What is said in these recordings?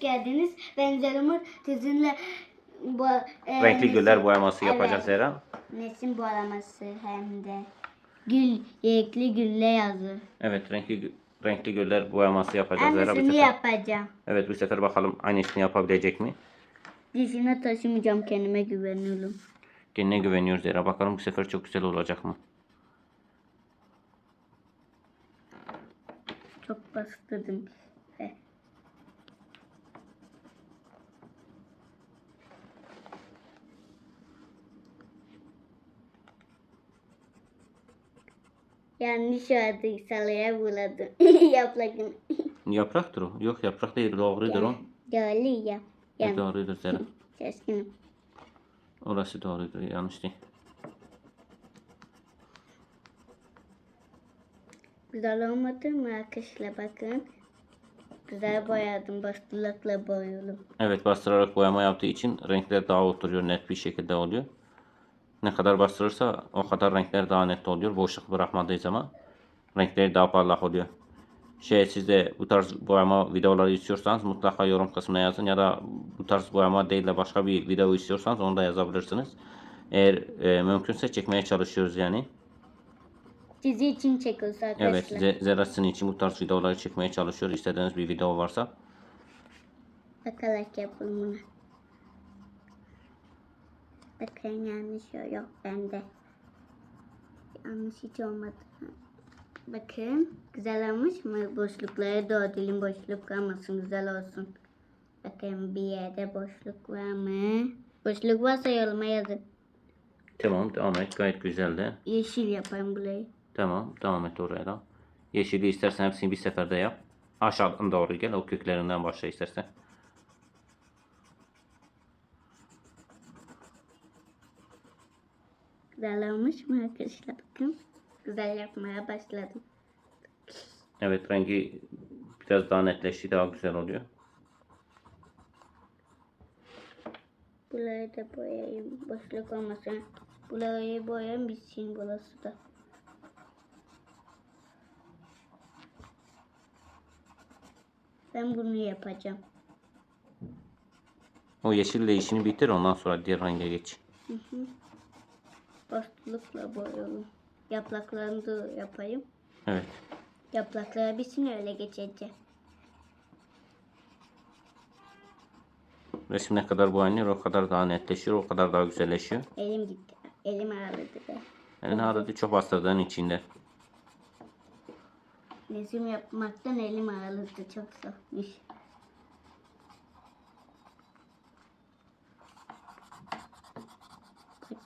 geldiniz. Ben Zelumur sizinle bu e, Renkli nesin- güller boyaması yapacağız Evet, Zehra. Nesin boyaması hem de gül, renkli gülle yazı. Evet renkli renkli güller boyaması yapacağız Zehra bu sefer. yapacağım. Evet bu sefer bakalım aynısını yapabilecek mi? Dişine taşımayacağım kendime güveniyorum. Kendine güveniyoruz Zehra. Bakalım bu sefer çok güzel olacak mı? Çok bastırdım. Yanlış oldu. Salaya buladım. Yaprakını. Yapraktır o. Yok yaprak değil doğrudur o. Doğru ya. E, Yan. doğrudur Zehra. Şaşkınım. Orası doğrudur yanlış değil. Güzel olmadı mı arkadaşlar bakın. Güzel boyadım. Bastırlıkla boyadım. Evet bastırarak boyama yaptığı için renkler daha oturuyor net bir şekilde oluyor. Ne kadar bastırırsa o kadar renkler daha net oluyor. Boşluk bırakmadığı zaman renkleri daha parlak oluyor. Şey siz de bu tarz boyama videoları istiyorsanız mutlaka yorum kısmına yazın ya da bu tarz boyama değil de başka bir video istiyorsanız onu da yazabilirsiniz. Eğer e, mümkünse çekmeye çalışıyoruz yani. Sizi için çekiyoruz arkadaşlar. Evet size için bu tarz videoları çekmeye çalışıyoruz. İstediğiniz bir video varsa Bakarak yapalım bunu. Bakın yanlış yok bende. Yanlış hiç olmadı. Bakın güzel olmuş mu? Boşluklara doğru boşluk kalmasın güzel olsun. Bakın bir yerde boşluk var mı? Boşluk varsa yoruma yazın. tamam devam et gayet güzel de. Yeşil yaparım burayı. Tamam devam et oraya da. Yeşili istersen hepsini bir seferde yap. Aşağıdan doğru gel o köklerinden başla istersen. Güzel olmuş mu arkadaşlar bakın. Güzel yapmaya başladım. Evet rengi biraz daha netleşti daha güzel oluyor. Burayı da boyayayım. Boşluk olmasın. Burayı boyayayım bitsin burası da. Ben bunu yapacağım. O yeşille işini bitir ondan sonra diğer renge geç. Boşlukla boyayalım. Yapraklarını da yapayım. Evet. Yaprakları bitsin öyle geçeceğim. Resim ne kadar boyanıyor o kadar daha netleşiyor o kadar daha güzelleşiyor. Elim gitti. Elim ağrıdı be. Yani arada çok bastırdığın içinde. Resim yapmaktan elim ağrıdı. Çok zormuş.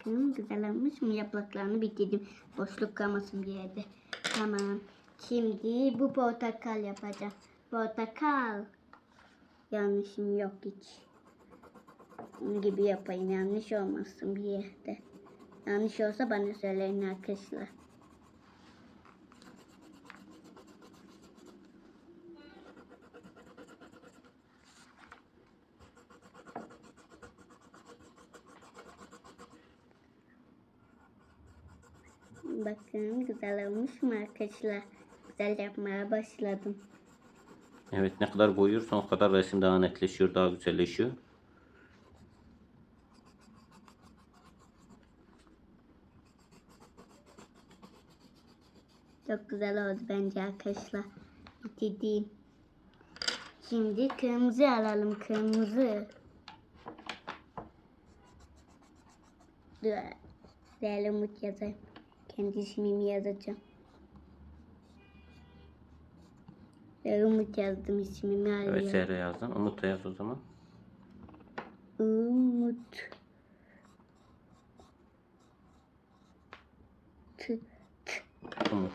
Bakın güzel olmuş mu? Yapraklarını bitirdim. Boşluk kalmasın diye de. Tamam. Şimdi bu portakal yapacağım. Portakal. Yanlışım yok hiç. Onun gibi yapayım. Yanlış olmasın bir yerde. Yanlış olsa bana söyleyin arkadaşlar. Bakın güzel olmuş mu arkadaşlar? Güzel yapmaya başladım. Evet ne kadar boyuyorsan o kadar resim daha netleşiyor daha güzelleşiyor. Çok güzel oldu bence arkadaşlar. Bitirdim. Şimdi kırmızı alalım. Kırmızı. Dur. Değerli Umut yazayım. Kendi ismimi yazacağım. Değerli Umut yazdım ismimi Evet. Zehra yazdın. Umut da yaz o zaman. Umut. T Umut.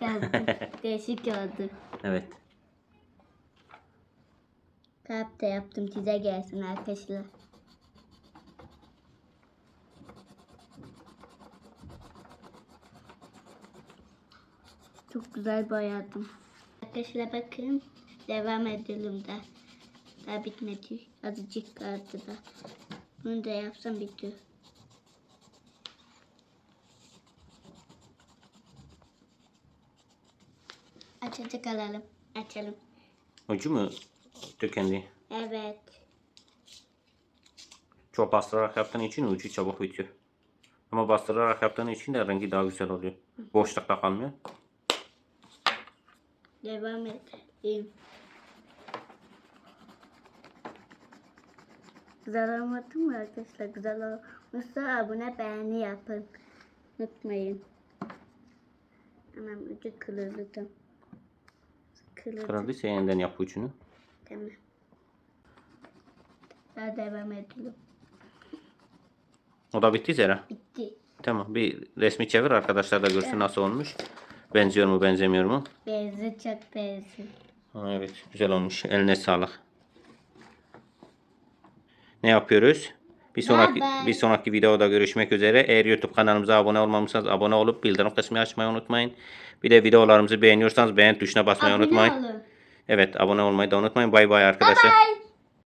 yazdım. Değişik oldu. Evet. Kalp de yaptım size gelsin arkadaşlar. Çok güzel boyadım. Arkadaşlar bakın devam edelim de. Daha bitmedi. Azıcık kaldı da. Bunu da yapsam bitiyor. Açacak alalım. Açalım. Ucu mu tükendi. Evet. Çok bastırarak yaptığın için ucu çabuk bitiyor. Ama bastırarak yaptığın için de rengi daha güzel oluyor. Boşlukta kalmıyor. Devam edelim. Güzel olmadı mı arkadaşlar? Güzel olmuşsa abone beğeni yapın. Unutmayın. Anam ucu kırıldı. Kırıldı. Kırıldıysa yeniden yap ucunu. Tamam. Daha devam edelim. O da bitti Zera. Bitti. Tamam bir resmi çevir arkadaşlar da görsün nasıl olmuş. Benziyor mu benzemiyor mu? Benzi çok benzi. Ha, evet güzel olmuş. Eline sağlık. Ne yapıyoruz? Bir sonraki bye. bir sonraki videoda görüşmek üzere. Eğer YouTube kanalımıza abone olmamışsanız abone olup bildirim kısmını açmayı unutmayın. Bir de videolarımızı beğeniyorsanız beğen tuşuna basmayı Abone unutmayın. olun. Evet abone olmayı da unutmayın. Bay bay arkadaşlar. Bye.